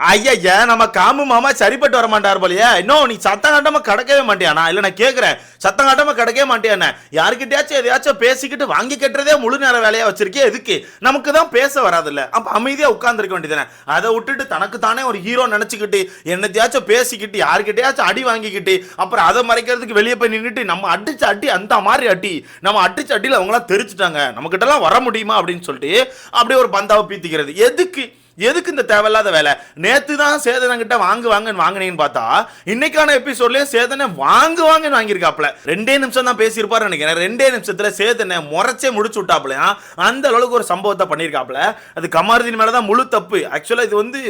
ஐயா நம்ம காமு மாமா சரிப்பட்டு வர மாட்டார் போலயே. இன்னும் நீ சத்தம் காட்டாம கிடக்கவே மாட்டியானா இல்ல நான் கேட்குறேன் சத்தம் காட்டாம கிடக்கவே மாட்டியானே யாருக்கிட்டயாச்சும் எதையாச்சும் பேசிக்கிட்டு வாங்கி கட்டுறதே முழு நேர வேலையா வச்சிருக்கே எதுக்கு? நமக்கு தான் பேச வராதுல்ல. அப்ப அமைதியா உட்கார்ந்துருக்க வேண்டியதானே அதை விட்டுட்டு தனக்கு தானே ஒரு ஹீரோ நினைச்சுக்கிட்டு என்னத்தையாச்சும் பேசிக்கிட்டு யாருக்கிட்டயாச்சும் அடி வாங்கிக்கிட்டு அப்புறம் அதை மறைக்கிறதுக்கு வெளியே போய் நின்றுட்டு நம்ம அடிச்ச அடி அந்த மாதிரி அடி நம்ம அடிச்ச அடியில் அவங்களாம் தெரிச்சுட்டாங்க நம்மக்கிட்டலாம் வர முடியுமா அப்படின்னு சொல்லிட்டு அப்படியே ஒரு பந்தாவை பீத்திக்கிறது. எதுக்கு? எதுக்கு இந்த தேவையில்லாத வேலை? நேத்து தான் சேதனங்கிட்ட வாங்கு வாங்கன்னு வாங்கினேன்னு பார்த்தா இன்னைக்கான எபிசோட்லயே சேதனை வாங்குவாங்கன்னு வாங்கியிருக்காப்ல ரெண்டே நிமிஷம் தான் பேசியிருப்பாரு நினைக்கிறேன். ரெண்டே நிமிஷத்துல சேதனை முறைச்சே முடிச்சு விட்டாப்லையா அந்த அளவுக்கு ஒரு சம்பவத்தை பண்ணியிருக்காப்ல அது கமாரதின் மேலே தான் முழு தப்பு. ஆக்சுவலா இது வந்து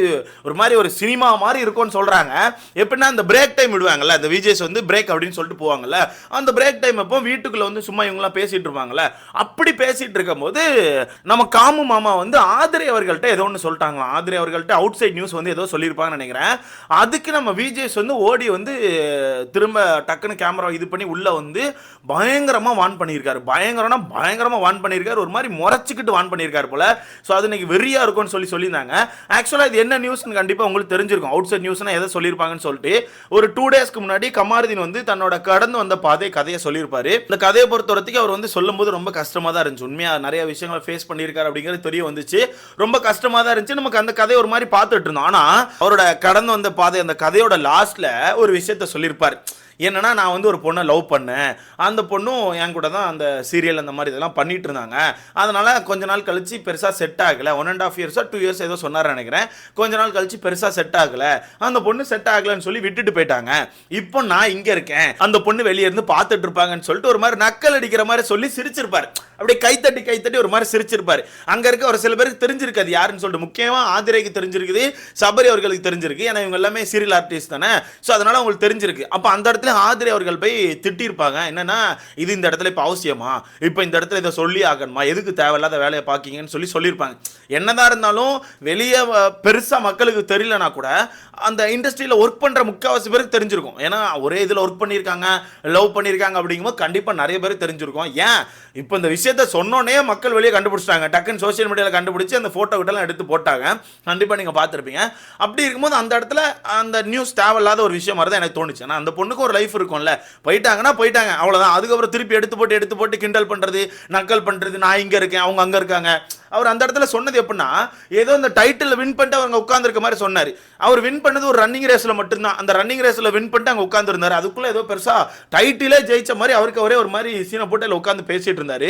ஒரு மாதிரி ஒரு சினிமா மாதிரி இருக்கும்னு சொல்றாங்க. எப்படின்னா அந்த பிரேக் டைம் விடுவாங்கல்ல அந்த விஜேஸ் வந்து பிரேக் அப்படின்னு சொல்லிட்டு போவாங்கல்ல. அந்த பிரேக் டைம் அப்போ வீட்டுக்குள்ள வந்து சும்மா இவங்களாம் பேசிட்டு இருப்பாங்கல்ல. அப்படி பேசிட்டு இருக்கும்போது நம்ம காமு மாமா வந்து ஆதிரை அவர்கள்ட்ட ஏதோ ஒன்று சொல்லிட்டாங்க. சொல்லிட்டாங்களாம் ஆதிரை அவர்கள்ட்ட அவுட் சைட் நியூஸ் வந்து ஏதோ சொல்லியிருப்பாங்கன்னு நினைக்கிறேன். அதுக்கு நம்ம விஜேஸ் வந்து ஓடி வந்து திரும்ப டக்குன்னு கேமரா இது பண்ணி உள்ள வந்து பயங்கரமாக வான் பண்ணியிருக்காரு. பயங்கரம்னா பயங்கரமாக வான் பண்ணியிருக்காரு. ஒரு மாதிரி முறைச்சிக்கிட்டு வான் பண்ணியிருக்காரு போல. ஸோ அது இன்னைக்கு வெறியாக இருக்கும்னு சொல்லி சொல்லியிருந்தாங்க. ஆக்சுவலாக இது என்ன நியூஸ்னு கண்டிப்பாக உங்களுக்கு தெரிஞ்சிருக்கும். அவுட் சைட் நியூஸ்னா எதை சொல்லியிருப்பாங்கன்னு சொல்லிட்டு. ஒரு டூ டேஸ்க்கு முன்னாடி கமாருதீன் வந்து தன்னோட கடந்து வந்த பாதை கதையை சொல்லியிருப்பாரு. இந்த கதையை பொறுத்த வரைக்கும் அவர் வந்து சொல்லும்போது ரொம்ப கஷ்டமாக தான் இருந்துச்சு. உண்மையாக நிறைய விஷயங்களை ஃபேஸ் பண்ணியிருக்காரு அப்படிங்கிறது தெரிய வந்துச்சு. ரொம்ப கஷ்டமா தான் இருந்துச்சு. நம்ம நமக்கு அந்த கதையை ஒரு மாதிரி பார்த்துட்டு இருந்தோம். ஆனா அவரோட கடந்து வந்த பாதை அந்த கதையோட லாஸ்ட்ல ஒரு விஷயத்த சொல்லியிருப்பார். என்னன்னா நான் வந்து ஒரு பொண்ணை லவ் பண்ணேன். அந்த பொண்ணும் என் கூட தான் அந்த சீரியல் அந்த மாதிரி இதெல்லாம் பண்ணிட்டு இருந்தாங்க. அதனால கொஞ்ச நாள் கழிச்சு பெருசாக செட் ஆகலை. ஒன் அண்ட் ஆஃப் இயர்ஸாக டூ இயர்ஸ் ஏதோ சொன்னார் நினைக்கிறேன். கொஞ்ச நாள் கழிச்சு பெருசாக செட் ஆகலை. அந்த பொண்ணு செட் ஆகலைன்னு சொல்லி விட்டுட்டு போயிட்டாங்க. இப்போ நான் இங்கே இருக்கேன். அந்த பொண்ணு வெளியே இருந்து பார்த்துட்டு இருப்பாங்கன்னு சொல்லிட்டு ஒரு மாதிரி நக்கல் அடிக்கிற மாதிரி சொல்லி சிரிச்சிருப்பார். அப்படியே கைத்தட்டி கைத்தட்டி ஒரு மாதிரி சிரிச்சிருப்பாரு. அங்க இருக்க ஒரு சில பேருக்கு தெரிஞ்சிருக்காது யாருன்னு சொல்லிட்டு. முக்கியமாக ஆதிரைக்கு தெரிஞ்சிருக்குது சபரி அவர்களுக்கு தெரிஞ்சிருக்கு. ஏன்னா இவங்க எல்லாமே சீரியல் ஆர்டிஸ்ட் தானே. ஸோ அதனால அவங்களுக்கு தெரிஞ்சிருக்கு. அப்போ அந்த இடத்துல ஆதிரை அவர்கள் போய் திட்டிருப்பாங்க. என்னன்னா இது இந்த இடத்துல இப்போ அவசியமா? இப்போ இந்த இடத்துல இதை சொல்லி ஆகணுமா? எதுக்கு தேவையில்லாத வேலையை பார்க்கீங்கன்னு சொல்லி சொல்லியிருப்பாங்க. என்னதான் இருந்தாலும் வெளியே பெருசாக மக்களுக்கு தெரியலனா கூட அந்த இண்டஸ்ட்ரியில் ஒர்க் பண்ணுற முக்கால்வாசி பேருக்கு தெரிஞ்சிருக்கும். ஏன்னா ஒரே இதில் ஒர்க் பண்ணியிருக்காங்க லவ் பண்ணியிருக்காங்க அப்படிங்கும்போது கண்டிப்பாக நிறைய பேர் தெரிஞ்சிருக்கும். ஏன்? இப்போ இந்த விஷயம் விஷயத்த சொன்னோன்னே மக்கள் வெளியே கண்டுபிடிச்சிட்டாங்க. டக்குன்னு சோஷியல் மீடியாவில் கண்டுபிடிச்சி அந்த ஃபோட்டோ கிட்டலாம் எடுத்து போட்டாங்க. கண்டிப்பாக நீங்கள் பார்த்துருப்பீங்க. அப்படி இருக்கும்போது அந்த இடத்துல அந்த நியூஸ் தேவையில்லாத ஒரு விஷயம் மாதிரி தான் எனக்கு தோணுச்சு. ஆனால் அந்த பொண்ணுக்கு ஒரு லைஃப் இருக்கும்ல. போயிட்டாங்கன்னா போயிட்டாங்க. அவ்வளோதான் அதுக்கப்புறம் திருப்பி எடுத்து போட்டு எடுத்து போட்டு கிண்டல் பண்ணுறது நக்கல் பண்ணுறது நான் இங்கே இருக்கேன் அவங்க அங்கே இருக்காங்க. அவர் அந்த இடத்துல சொன்னது எப்படின்னா ஏதோ இந்த டைட்டில் வின் பண்ணிட்டு அவங்க உட்காந்துருக்க மாதிரி சொன்னார். அவர் வின் பண்ணது ஒரு ரன்னிங் ரேஸில் மட்டும்தான். அந்த ரன்னிங் ரேஸில் வின் பண்ணிட்டு அங்கே உட்காந்துருந்தார் அதுக்குள்ளே ஏதோ பெருசாக டைட்டிலே ஜெயிச்ச மாதிரி அவருக்கு அவரே ஒரு மாதிரி சீனை போட்டு உட்காந்து பேசிகிட்டு இருந்தார்.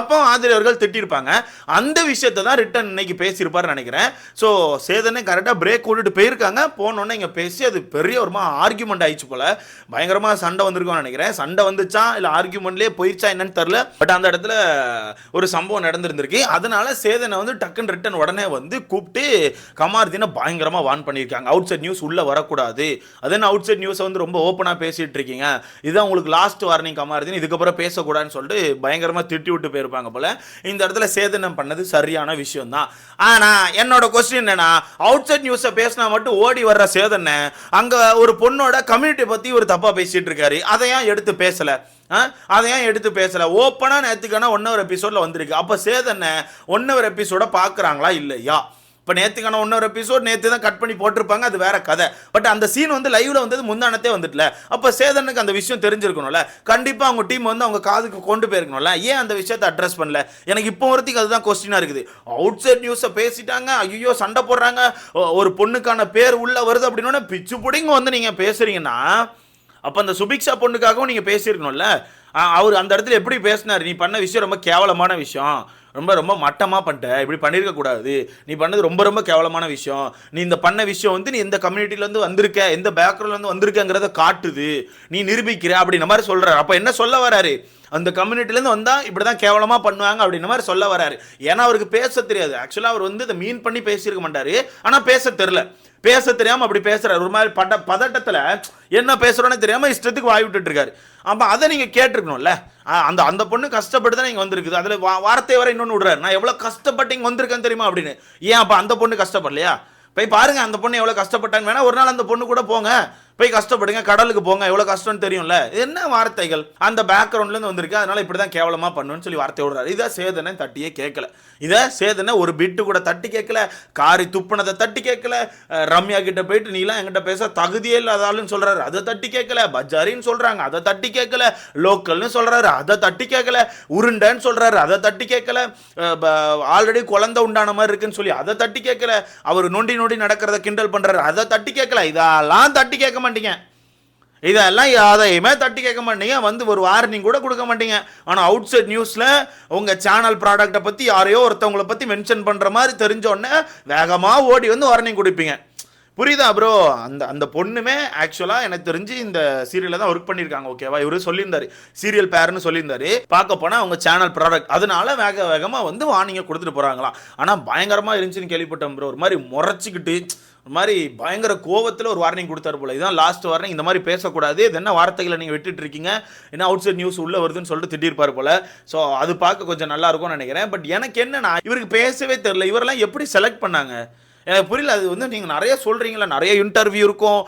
அப்போ ஆதிரி அவர்கள் திட்டிருப்பாங்க. அந்த விஷயத்தை தான் ரிட்டன் இன்னைக்கு பேசியிருப்பாருன்னு நினைக்கிறேன். ஸோ சேதனே கரெக்டாக பிரேக் விட்டுட்டு போயிருக்காங்க. போனோன்னே இங்கே பேசி அது பெரிய ஒரு ஆர்கியூமெண்ட் ஆயிடுச்சு போல. பயங்கரமாக சண்டை வந்திருக்கோம்னு நினைக்கிறேன். சண்டை வந்துச்சா இல்லை ஆர்கியூமெண்ட்லேயே போயிடுச்சா என்னன்னு தெரில பட் அந்த இடத்துல ஒரு சம்பவம் நடந்திருந்திருக்கு. அதனால சேதனை வந்து டக்குன்னு ரிட்டன் உடனே வந்து கூப்பிட்டு கமார்தினை பயங்கரமாக வான் பண்ணியிருக்காங்க. அவுட் சைட் நியூஸ் உள்ளே வரக்கூடாது. அது என்ன அவுட் சைட் நியூஸை வந்து ரொம்ப ஓப்பனாக பேசிகிட்டு இருக்கீங்க. இதுதான் உங்களுக்கு லாஸ்ட் வார்னிங் கமார்தின். இதுக்கப்புறம் பேசக்கூடாதுன்னு சொல்லிட்டு பயங்கரமாக திட்டி விட்டு போயிருப்பாங்க போல. இந்த இடத்துல சேதனம் பண்ணது சரியான விஷயம் தான் ஆனால் என்னோட கொஸ்டின் என்னன்னா அவுட் சைட் நியூஸை பேசினா மட்டும் ஓடி வர்ற சேதனை அங்கே ஒரு பொண்ணோட கம்யூனிட்டி பற்றி ஒரு தப்பாக பேசிட்டு இருக்காரு. அதை ஏன் எடுத்து பேசலை? ஆ? அதை ஏன் எடுத்து பேசல? ஓப்பனா நேத்துக்கான ஒன் ஹவர் எபிசோட்ல வந்திருக்கு. அப்ப சேதனை ஒன் ஹவர் எபிசோட பாக்குறாங்களா இல்லையா? இப்போ நேற்றுக்கான இன்னொரு எபிசோட் நேற்று தான் கட் பண்ணி போட்டிருப்பாங்க. அது வேற கதை. பட் அந்த சீன் வந்து லைவ்ல வந்தது முந்தானத்தே வந்துட்டுல. அப்போ சேதனுக்கு அந்த விஷயம் தெரிஞ்சிருக்கணும்ல. கண்டிப்பாக அவங்க டீம் வந்து அவங்க காதுக்கு கொண்டு போயிருக்கணும்ல. ஏன் அந்த விஷயத்தை அட்ரஸ் பண்ணல? எனக்கு இப்போ வரைக்கும் அதுதான் கொஸ்டினாக இருக்குது. அவுட் சைட் நியூஸை பேசிட்டாங்க. ஐயோ சண்டை போடுறாங்க. ஒரு பொண்ணுக்கான பேர் உள்ள வருது அப்படின்னா பிச்சு பிடிங்க வந்து நீங்கள் பேசுறீங்கன்னா அப்போ அந்த சுபிக்ஷா பொண்ணுக்காகவும் நீங்கள் பேசியிருக்கணும்ல. அவர் அந்த இடத்துல எப்படி பேசினார்? நீ பண்ண விஷயம் ரொம்ப கேவலமான விஷயம். ரொம்ப ரொம்ப மட்டமாக பண்ணிட்ட. இப்படி பண்ணியிருக்க கூடாது. நீ பண்ணது ரொம்ப ரொம்ப கேவலமான விஷயம். நீ இந்த பண்ண விஷயம் வந்து நீ எந்த கம்யூனிட்டிலேருந்து வந்திருக்க எந்த பேக்ரவுண்ட்லேருந்து வந்திருக்கங்கிறத காட்டுது. நீ நிரூபிக்கிற அப்படின்ற மாதிரி சொல்கிறார் அப்போ என்ன சொல்ல வராரு? அந்த கம்யூனிட்டிலேருந்து வந்தால் இப்படி தான் கேவலமாக பண்ணுவாங்க அப்படின்ற மாதிரி சொல்ல வராரு. ஏன்னா அவருக்கு பேச தெரியாது. ஆக்சுவலாக அவர் வந்து இதை மீன் பண்ணி பேசியிருக்க மாட்டார். ஆனால் பேச தெரில பேச தெரியாமல் அப்படி பேசுகிறார் ஒரு மாதிரி பட பதட்டத்தில் என்ன பேசுறோன்னு தெரியாமல் இஷ்டத்துக்கு வாய் விட்டுட்டு இருக்காரு. அப்போ அதை நீங்கள் கேட்டிருக்கணும்ல. அந்த அந்த பொண்ணு கஷ்டப்பட்டு தான் இங்கே வந்திருக்குது. அதில் வா- வார்த்தை வர இன்னொன்று விடுறாரு. நான் எவ்வளோ கஷ்டப்பட்டு இங்கே வந்திருக்கேன்னு தெரியுமா அப்படின்னு. ஏன் அப்போ அந்த பொண்ணு கஷ்டப்படலையா? போய் பாருங்கள் அந்த பொண்ணு எவ்வளோ கஷ்டப்பட்டாங்க வேணால் ஒரு நாள் அந்த பொண்ணு கூட போங்க. போய் கஷ்டப்படுங்க கடலுக்கு போங்க எவ்வளோ கஷ்டம்னு தெரியும்ல? என்ன வார்த்தைகள்? அந்த பேக்ரவுண்ட்லேருந்து வந்திருக்கு. அதனால இப்படிதான் கேவலமாக பண்ணுன்னு சொல்லி வார்த்தை விடுறாரு. இதை சேதனை தட்டியே கேட்கல. இதை சேதனை ஒரு பிட்டு கூட தட்டி கேட்கல. காரி துப்புனதை தட்டி கேட்கல. ரம்யா கிட்ட போயிட்டு நீலாம் என்கிட்ட பேச தகுதியே இல்லாத ஆளுன்னு சொல்றாரு. அதை தட்டி கேட்கல. பஜாரின்னு சொல்றாங்க. அதை தட்டி கேட்கல. லோக்கல்னு சொல்றாரு. அதை தட்டி கேட்கல. உருண்டைன்னு சொல்றாரு. அதை தட்டி கேட்கல. ஆல்ரெடி குழந்தை உண்டான மாதிரி இருக்குன்னு சொல்லி அதை தட்டி கேட்கல. அவர் நொண்டி நொண்டி நடக்கிறத கிண்டல் பண்றாரு. அதை தட்டி கேட்கல. இதெல்லாம் தட்டி கேட்க மாட்டீங்க. இதெல்லாம் எதையுமே தட்டி கேட்க மாட்டீங்க. வந்து ஒரு வார்னிங் கூட கொடுக்க மாட்டீங்க. ஆனால் அவுட் சைட் நியூஸில் உங்கள் சேனல் ப்ராடக்ட்டை பற்றி யாரையோ ஒருத்தவங்களை பற்றி மென்ஷன் பண்ணுற மாதிரி தெரிஞ்சோடனே வேகமாக ஓடி வந்து வார்னிங் கொடுப்பீங்க. புரியுதா ப்ரோ அந்த அந்த பொண்ணுமே ஆக்சுவலாக எனக்கு தெரிஞ்சு இந்த சீரியலில் தான் ஒர்க் பண்ணியிருக்காங்க ஓகேவா இவரு சொல்லியிருந்தாரு. சீரியல் பேர்னு சொல்லியிருந்தாரு. பார்க்க போனால் அவங்க சேனல் ப்ராடக்ட் அதனால வேக வேகமாக வந்து வார்னிங்கை கொடுத்துட்டு போகிறாங்களாம் ஆனால் பயங்கரமாக இருந்துச்சுன்னு கேள்விப்பட்டேன் ப்ரோ ஒரு மாதிரி முறைச்சிக்கிட்டு ஒரு மாதிரி பயங்கர கோவத்தில் ஒரு வார்னிங் கொடுத்தாரு போல். இதான் லாஸ்ட் வார்னிங் இந்த மாதிரி பேசக்கூடாது. இது என்ன வார்த்தைகளை நீங்கள் விட்டுட்டு இருக்கீங்க? என்ன அவுட் சைட் நியூஸ் உள்ளே வருதுன்னு சொல்லிட்டு திட்டிருப்பாரு போல். ஸோ அது பார்க்க கொஞ்சம் நல்லா இருக்கும்னு நினைக்கிறேன். பட் எனக்கு என்னன்னா இவருக்கு பேசவே தெரில இவரெல்லாம் எப்படி செலக்ட் பண்ணாங்க? எனக்கு புரியல அது வந்து நீங்கள் நிறைய சொல்கிறீங்களா நிறைய இன்டர்வியூ இருக்கும்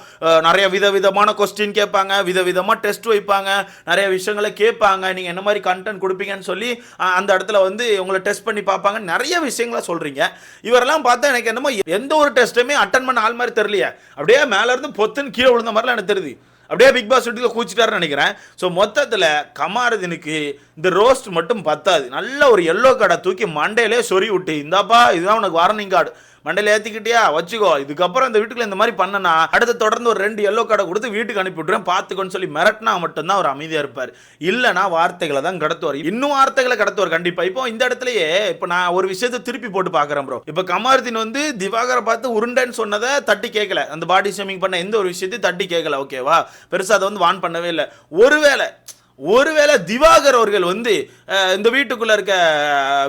நிறைய விதவிதமான கொஸ்டின் கேட்பாங்க விதவிதமாக டெஸ்ட் வைப்பாங்க நிறைய விஷயங்களை கேட்பாங்க நீங்கள் என்ன மாதிரி கண்டென்ட் கொடுப்பீங்கன்னு சொல்லி அந்த இடத்துல வந்து உங்களை டெஸ்ட் பண்ணி பார்ப்பாங்க நிறைய விஷயங்களை சொல்கிறீங்க இவரெல்லாம் பார்த்தா எனக்கு என்னமோ எந்த ஒரு டெஸ்ட்டுமே அட்டன் பண்ண ஆள் மாதிரி தெரியலையே. அப்படியே மேலே இருந்து பொத்துன்னு கீழே விழுந்த மாதிரிலாம் எனக்கு தெரியுது. அப்படியே பிக் பாஸ் வீட்டுக்கு கூச்சிட்டாருன்னு நினைக்கிறேன். ஸோ மொத்தத்தில் கமாரதினுக்கு இந்த ரோஸ்ட் மட்டும் பத்தாது. நல்ல ஒரு எல்லோ கார்டை தூக்கி மண்டையிலே சொறி விட்டு இந்தாப்பா இதுதான் உனக்கு வார்னிங் கார்டு மண்டையில் ஏற்றிக்கிட்டியா வச்சுக்கோ. இதுக்கப்புறம் இந்த வீட்டுக்குள்ள இந்த மாதிரி பண்ணனா அடுத்து தொடர்ந்து ஒரு ரெண்டு எல்லோ கார்டை கொடுத்து வீட்டுக்கு அனுப்பிவிட்றேன் பார்த்துக்கோன்னு சொல்லி மிரட்டினா மட்டும்தான் அவர் அமைதியாக இருப்பார். இல்லைனா வார்த்தைகளை தான் கடத்துவார். இன்னும் வார்த்தைகளை கடத்துவார் கண்டிப்பாக இப்போ இந்த இடத்துலயே இப்போ நான் ஒரு விஷயத்தை திருப்பி போட்டு பார்க்குறேன் ப்ரோ இப்போ கமாருதீன் வந்து திவாகரை பார்த்து உருண்டைன்னு சொன்னதை தட்டி கேட்கல அந்த பாடி ஷேமிங் பண்ண எந்த ஒரு விஷயத்தையும் தட்டி கேட்கல ஓகேவா பெருசாக அதை வந்து வான் பண்ணவே இல்லை. ஒருவேளை ஒருவேளை திவாகர் அவர்கள் வந்து இந்த வீட்டுக்குள்ள இருக்க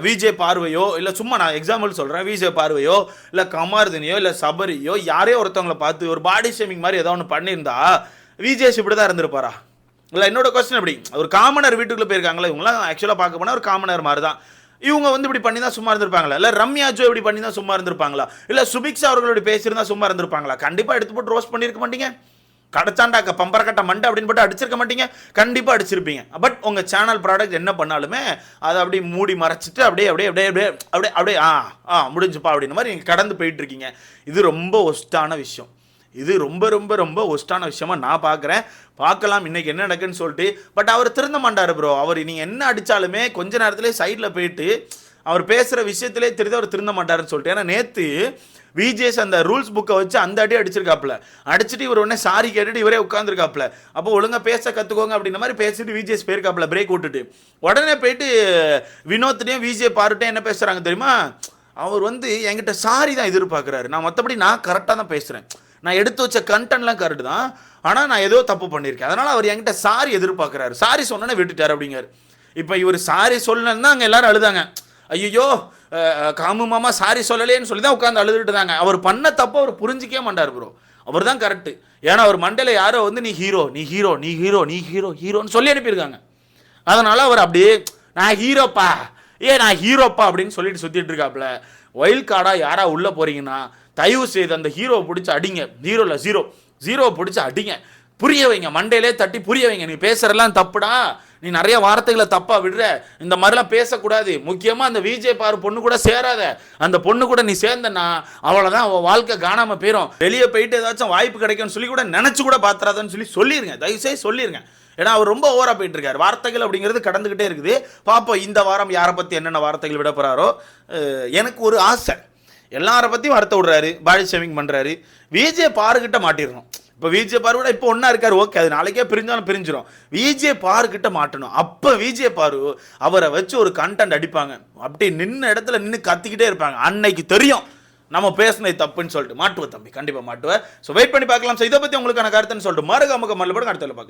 விஜே பார்வையோ இல்லை சும்மா நான் எக்ஸாம்பிள் சொல்கிறேன் விஜே பார்வையோ இல்லை கமார்தினியோ இல்லை சபரியோ யாரையோ ஒருத்தவங்கள பார்த்து ஒரு பாடி ஷேமிங் மாதிரி ஏதோ ஒன்று பண்ணியிருந்தா விஜேஷ் இப்படி தான் இருந்திருப்பாரா? இல்லை என்னோட கொஸ்டின் அப்படி ஒரு காமனர் வீட்டுக்குள்ளே போயிருக்காங்களா இவங்களாம் ஆக்சுவலாக பார்க்க போனால் ஒரு காமனர் மாதிரி தான் இவங்க வந்து இப்படி பண்ணி தான் சும்மா இருந்திருப்பாங்களா? இல்லை ரம்யா ஜோ இப்படி பண்ணி தான் சும்மா இருந்திருப்பாங்களா? இல்லை சுபிக்ஷா அவர்களோட பேசியிருந்தா சும்மா இருந்திருப்பாங்களா? கண்டிப்பாக எடுத்து போட்டு ரோஸ் பண்ணியிருக்க மாட்டீங்க. கடைச்சாண்டாக்க பம்பரக்கட்ட மண்டை அப்படின்னு போட்டு அடிச்சிருக்க மாட்டீங்க? கண்டிப்பாக அடிச்சிருப்பீங்க. பட் உங்கள் சேனல் ப்ராடக்ட் என்ன பண்ணாலுமே அதை அப்படியே மூடி மறைச்சிட்டு அப்படியே அப்படியே அப்படியே அப்படியே அப்படியே அப்படியே ஆ ஆ முடிஞ்சுப்பா அப்படின்ற மாதிரி நீங்கள் கடந்து போயிட்டு இருக்கீங்க இது ரொம்ப ஒஸ்டான விஷயம். இது ரொம்ப ரொம்ப ரொம்ப ஒஸ்டான விஷயமா நான் பார்க்குறேன் பார்க்கலாம் இன்னைக்கு என்ன நடக்குன்னு சொல்லிட்டு. பட் அவர் திருந்த மாட்டார் ப்ரோ அவர் நீங்கள் என்ன அடித்தாலுமே கொஞ்ச நேரத்துலேயே சைடில் போயிட்டு அவர் பேசுகிற விஷயத்திலே தெரிந்து அவர் திருந்த மாட்டாருன்னு சொல்லிட்டு. ஏன்னா நேற்று விஜேஸ் அந்த ரூல்ஸ் புக்கை வச்சு அந்த அடி அடிச்சிருக்காப்புல. அடிச்சுட்டு இவர் உடனே சாரி கேட்டுட்டு இவரே உட்காந்துருக்காப்புல அப்போ ஒழுங்காக பேச கற்றுக்கோங்க அப்படின்ற மாதிரி பேசிட்டு விஜேஸ் போயிருக்காப்புல பிரேக் விட்டுட்டு. உடனே போயிட்டு வினோத்டையும் விஜே பாருட்டையும் என்ன பேசுகிறாங்க தெரியுமா? அவர் வந்து என்கிட்ட சாரி தான் எதிர்பார்க்குறாரு. நான் மற்றபடி நான் கரெக்டாக தான் பேசுகிறேன் நான் எடுத்து வச்ச கண்டென்ட்லாம் கரெக்டு தான். ஆனால் நான் ஏதோ தப்பு பண்ணியிருக்கேன் அதனால் அவர் என்கிட்ட சாரி எதிர்பார்க்குறாரு. சாரி சொன்னோன்னே விட்டுட்டார் அப்படிங்கிறார். இப்போ இவர் சாரி சொல்லணுன்னா அங்கே எல்லாரும் அழுதாங்க. ஐயோ காமு மாமா சாரி சொல்லலேன்னு சொல்லி தான் உட்காந்து அழுதுட்டு தாங்க அவர் பண்ண தப்பு அவர் புரிஞ்சிக்கவே மாட்டார் ப்ரோ அவர் தான் கரெக்டு ஏன்னா அவர் மண்டையில் யாரோ வந்து நீ ஹீரோ நீ ஹீரோ நீ ஹீரோ நீ ஹீரோ ஹீரோன்னு சொல்லி அனுப்பியிருக்காங்க. அதனால் அவர் அப்படியே நான் ஹீரோப்பா ஏ நான் ஹீரோப்பா அப்படின்னு சொல்லிட்டு சுற்றிட்டு இருக்காப்புல. ஒயில் கார்டாக யாராக உள்ளே போகிறீங்கன்னா தயவு செய்து அந்த ஹீரோவை பிடிச்சி அடிங்க. ஹீரோல ஜீரோ ஜீரோவை பிடிச்சி அடிங்க. புரிய வைங்க மண்டையிலே தட்டி புரிய வைங்க நீ பேசுறதெல்லாம் தப்புடா நீ நிறைய வார்த்தைகளை தப்பா விடுற இந்த மாதிரிலாம் பேசக்கூடாது. முக்கியமா அந்த விஜய் பாரு பொண்ணு கூட சேராத. அந்த பொண்ணு கூட நீ சேர்ந்தனா அவ்வளவுதான் அவள் வாழ்க்கை காணாம போயிடும் வெளியே போயிட்டு ஏதாச்சும் வாய்ப்பு கிடைக்கும்னு சொல்லி கூட நினைச்சு கூட பாத்துறாதன்னு சொல்லி சொல்லிருங்க. தயவுசெய்து சொல்லிருங்க. ஏன்னா அவர் ரொம்ப ஓவரா போயிட்டு இருக்காரு வார்த்தைகள் அப்படிங்கிறது கடந்துகிட்டே இருக்குது. பாப்போம் இந்த வாரம் யாரை பத்தி என்னென்ன வார்த்தைகள் விட போறாரோ எனக்கு ஒரு ஆசை. எல்லாரை பத்தியும் வார்த்தை விடுறாரு பாடி ஷேமிங் பண்றாரு விஜே பாருகிட்ட மாட்டிடணும். இப்போ விஜே பார் கூட இப்போ ஒன்றா இருக்கார் ஓகே அது நாளைக்கே பிரிஞ்சாலும் பிரிஞ்சிடும் விஜே பாருகிட்ட மாட்டணும். அப்போ விஜே பாரு அவரை வச்சு ஒரு கண்டென்ட் அடிப்பாங்க. அப்படி நின்ன இடத்துல நின்று கத்திக்கிட்டே இருப்பாங்க. அன்னைக்கு தெரியும். நம்ம பேசினது தப்புன்னு சொல்லிட்டு. மாட்டுவ தம்பி கண்டிப்பாக மாட்டுவேன் ஸோ வெயிட் பண்ணி பார்க்கலாம். ஸோ இதை பற்றி உங்களுக்கான கருத்துன்னு சொல்லிட்டு மறுகாமக்க மல்லபடம் அடுத்த பார்க்கலாம்.